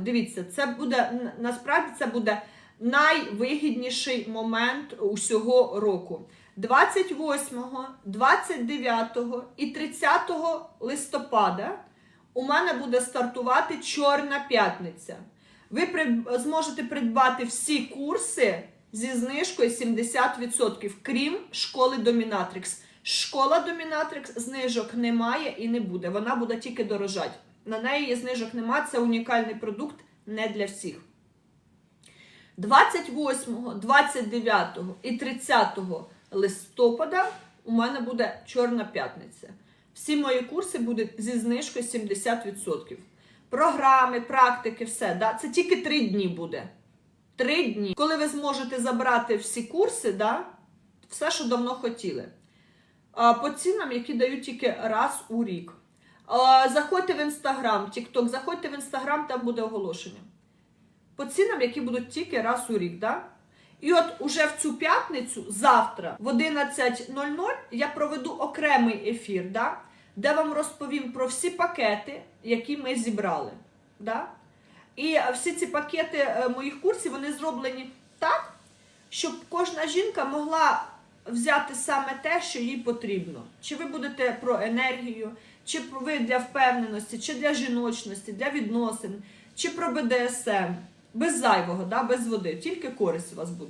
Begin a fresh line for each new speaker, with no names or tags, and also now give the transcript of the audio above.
Дивіться, це буде насправді це буде найвигідніший момент усього року. 28, 29 і 30 листопада у мене буде стартувати Чорна п'ятниця. Ви зможете придбати всі курси зі знижкою 70%, крім школи Домінатрикс. Школа Домінатрикс знижок немає і не буде. Вона буде тільки дорожати. На неї знижок немає, це унікальний продукт не для всіх. 28, 29 і 30 листопада у мене буде Чорна п'ятниця. Всі мої курси будуть зі знижкою 70%. Програми, практики, все. Да? Це тільки 3 дні буде. 3 дні. Коли ви зможете забрати всі курси, да? все, що давно хотіли. По цінам, які дають тільки раз у рік. Заходьте в інстаграм, Тікток, заходьте в інстаграм, там буде оголошення по цінам, які будуть тільки раз у рік. Да? І от уже в цю п'ятницю, завтра, в 11.00, я проведу окремий ефір, да? де вам розповім про всі пакети, які ми зібрали. Да? І всі ці пакети е, моїх курсів вони зроблені так, щоб кожна жінка могла взяти саме те, що їй потрібно. Чи ви будете про енергію, чи ви для впевненості, чи для жіночності, для відносин, чи про БДСМ. Без зайвого, да, без води, тільки користь у вас буде.